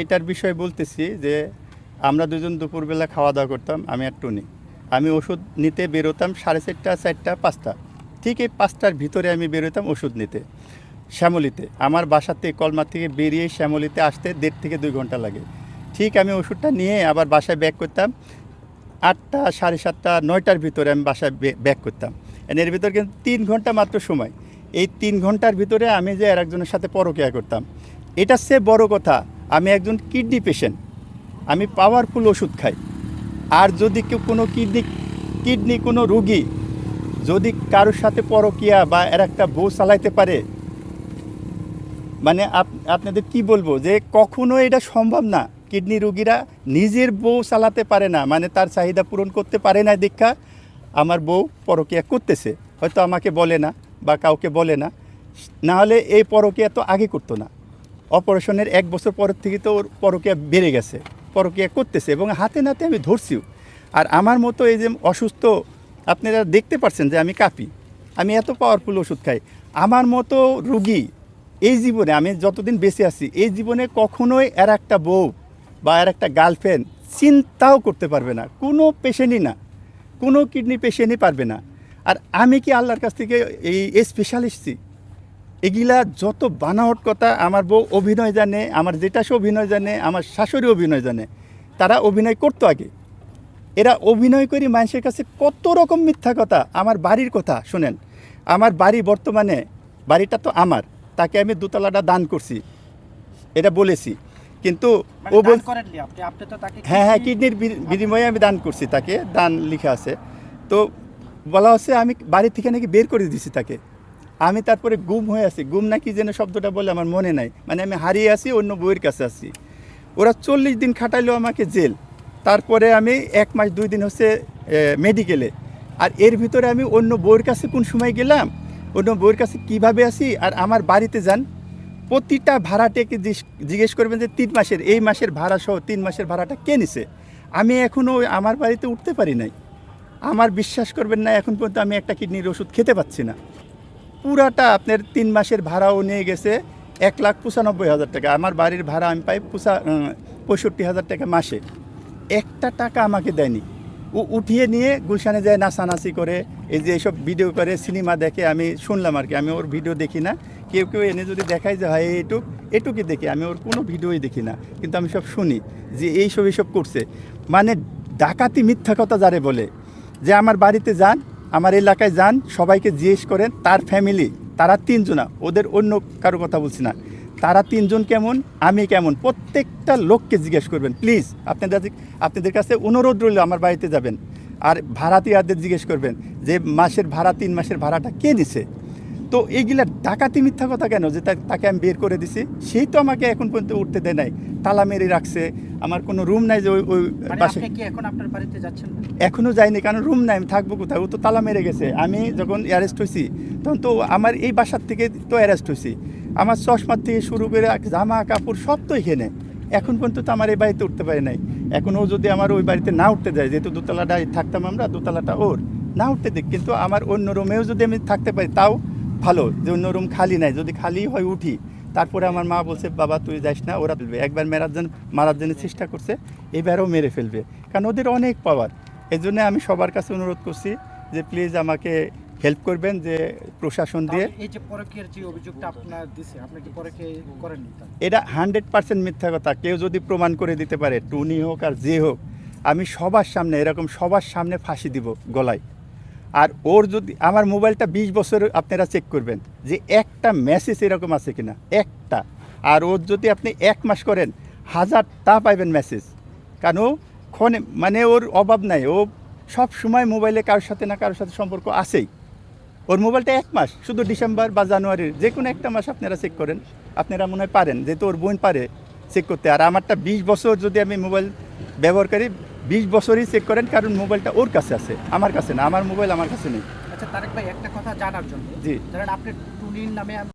এটার বিষয়ে বলতেছি যে আমরা দুজন দুপুরবেলা খাওয়া দাওয়া করতাম আমি আর টুনি। আমি ওষুধ নিতে বেরোতাম সাড়ে চারটা চারটা পাঁচটা। ঠিক এই পাঁচটার ভিতরে আমি বেরোতাম ওষুধ নিতে শ্যামলিতে। আমার থেকে কলমার থেকে বেরিয়ে শ্যামলিতে আসতে দেড় থেকে দুই ঘণ্টা লাগে। ঠিক আমি ওষুধটা নিয়ে আবার বাসায় ব্যাক করতাম। আটটা সাড়ে সাতটা নয়টার ভিতরে আমি বাসায় ব্যাক করতাম। এর ভিতরে কিন্তু তিন ঘণ্টা মাত্র সময়। এই তিন ঘণ্টার ভিতরে আমি যে আর একজনের সাথে পরকিয়া করতাম। এটা সে বড় কথা। আমি একজন কিডনি পেশেন্ট আমি পাওয়ারফুল ওষুধ খাই। আর যদি কেউ কোনো কিডনি কিডনি কোনো রুগী যদি কারোর সাথে পরকিয়া বা এর একটা বউ চালাইতে পারে মানে আপ- আপনাদের কি বলব যে কখনো এটা সম্ভব না। কিডনি রুগীরা নিজের বউ চালাতে পারে না মানে তার চাহিদা পূরণ করতে পারে না দীক্ষা। আমার বউ পরকিয়া করতেছে, হয়তো আমাকে বলে না বা কাউকে বলে না। না হলে এই পরকিয়া তো আগে করতো না। অপারেশনের এক বছর পরের থেকে তো ওর পরকিয়া বেড়ে গেছে, পরকিয়া করতেছে এবং হাতে নাতে আমি ধরছিও। আর আমার মতো এই যে অসুস্থ আপনারা দেখতে পাচ্ছেন যে আমি কাঁপি, আমি এত পাওয়ারফুল ওষুধ খাই, আমার মতো রুগী এই জীবনে, আমি যতদিন বেঁচে আছি, এই জীবনে কখনোই এর একটা বউ বা এর একটা গার্লফ্রেন্ড চিন্তাও করতে পারবে না, কোনো পেশেন্টই না, কোনো কিডনি পেশেন্টই পারবে না। আর আমি কি আল্লাহর কাছ থেকে এই স্পেশালিস্টই এগুলা যত বানাওয়াট কথা আমার বউ অভিনয় জানে আমার জেঠাশো অভিনয় জানে আমার শাশুড়ি অভিনয় জানে তারা অভিনয় করতো আগে। এরা অভিনয় করি মানুষের কাছে কত রকম মিথ্যা কথা আমার বাড়ির কথা শোনেন। আমার বাড়ি বর্তমানে বাড়িটা তো আমার তাকে আমি দোতলাটা দান করছি এটা বলেছি। কিন্তু মানে ও বল হ্যাঁ হ্যাঁ কিডনির বিনিময়ে আমি দান করছি তাকে দান লিখা আছে। তো বলা হচ্ছে আমি বাড়ি থেকে নাকি বের করে দিছি তাকে। আমি তারপরে গুম হয়ে আছি। গুম নাকি যেন শব্দটা বলে আমার মনে নাই। মানে আমি হারিয়ে আছি, অন্য বইয়ের কাছে আছি। ওরা চল্লিশ দিন খাটাইলো আমাকে জেল। তারপরে আমি এক মাস, দুই দিন হচ্ছে মেডিকেলে আর এর ভিতরে আমি অন্য বইয়ের কাছে কোন সময় গেলাম? অন্য বইয়ের কাছে কীভাবে আসি আর আমার বাড়িতে যান। প্রতিটা ভাড়াটাকে জিজ্ঞেস করবেন যে তিন মাসের, এই মাসের ভাড়া সহ তিন মাসের ভাড়াটা কে নিছে? আমি এখনও আমার বাড়িতে উঠতে পারি নাই। আমার বিশ্বাস করবেন না, এখন পর্যন্ত আমি একটা কিডনির ওষুধ খেতে পাচ্ছি না। পুরাটা আপনার তিন মাসের ভাড়াও নিয়ে গেছে এক লাখ পঁচানব্বই হাজার টাকা। আমার বাড়ির ভাড়া আমি পাই পঁচা পঁয়ষট্টি হাজার টাকা মাসে। একটা টাকা আমাকে দেয়নি। ও উঠিয়ে নিয়ে গুলশানে যায় নাচানাচি করে, এই যে এইসব ভিডিও করে সিনেমা দেখে আমি শুনলাম আর কি। আমি ওর ভিডিও দেখি না। কেউ কেউ এনে যদি দেখায় যে, হয় এইটুক এটুকুই দেখি। আমি ওর কোনো ভিডিওই দেখি না। কিন্তু আমি সব শুনি যে, এইসব এইসব করছে। মানে ডাকাতি মিথ্যা কথা যারে বলে যে, আমার বাড়িতে যান আমার এলাকায় যান, সবাইকে জিজ্ঞেস করেন, তার ফ্যামিলি তারা তিনজনা, ওদের অন্য কারও কথা বলছি না। তারা তিনজন কেমন, আমি কেমন, প্রত্যেকটা লোককে জিজ্ঞেস করবেন প্লিজ আপনাদের আপনাদের কাছে অনুরোধ রইল আমার বাড়িতে যাবেন। আর ভাড়াতিয়াদের জিজ্ঞেস করবেন যে মাসের ভাড়া, তিন মাসের ভাড়াটা কে নিছে? তো এইগুলা ডাকাতি মিথ্যা কথা কেন যে তাকে আমি বের করে দিছি? সেই তো আমাকে এখন পর্যন্ত উঠতে দেয় নাই। তালা মেরে রাখছে। আমার কোনো রুম নাই যে ওই ওই মানে বাসে এখন আপনার বাড়িতে যাচ্ছেন না? এখনও যাইনি কারণ রুম নাই আমি থাকব কোথায়? ও তো তালা মেরে গেছে। আমি যখন অ্যারেস্ট হয়েছি তখন তো আমার এই বাসার থেকে তো অ্যারেস্ট হয়েছি আমার চশমার থেকে শুরু করে জামা কাপড় সব তো এখানে। এখন পর্যন্ত তো আমার এই বাড়িতে উঠতে পারে নাই। এখন ও যদি আমার ওই বাড়িতে না উঠতে যায় যেহেতু দোতলাটায় থাকতাম আমরা দোতলাটা ওর না উঠতে দিক। কিন্তু আমার অন্য রুমেও যদি আমি থাকতে পারি তাও ভালো যে অন্য রুম খালি নাই যদি খালি হয় উঠি। তারপরে আমার মা বলছে বাবা তুই যাস না ওরা ফেলবে। একবার মেরার জন্য মারার জন্য চেষ্টা করছে এবারও মেরে ফেলবে। কারণ ওদের অনেক পাওয়ার এই জন্য আমি সবার কাছে অনুরোধ করছি যে প্লিজ আমাকে হেল্প করবেন যে প্রশাসন দিয়ে। এই যে পরকীয়ার যে অভিযোগটা আপনার দিছে আপনি কি পরকে করেননি তা? এটা হান্ড্রেড পার্সেন্ট মিথ্যা কথা। কেউ যদি প্রমাণ করে দিতে পারে টুনি হোক আর যে হোক আমি সবার সামনে এরকম সবার সামনে ফাঁসি দিব গলায়। আর ওর যদি আমার মোবাইলটা বিশ বছর আপনারা চেক করবেন যে একটা মেসেজ এরকম আছে কিনা, একটা। আর ওর যদি আপনি এক মাস করেন, হাজারটা পাইবেন মেসেজ কারণ ক্ষণে মানে ওর অভাব নাই, ও সব সময় মোবাইলে কারোর সাথে না কারোর সাথে সম্পর্ক আছেই। ওর মোবাইলটা এক মাস, শুধু ডিসেম্বর বা জানুয়ারির যে কোনো একটা মাস আপনারা চেক করেন। আপনারা মনে হয় পারেন, যেহেতু ওর বোন পারে চেক করতে। আর আমারটা বিশ বছর যদি আমি মোবাইল ব্যবহার করি বিশ বছরই চেক করেন কারণ মোবাইলটা ওর কাছে আছে আমার কাছে না আমার মোবাইল আমার কাছে নেই। আচ্ছা তারেক ভাই একটা কথা জানার জন্য। জি। ধরেন আপনি টুনির নামে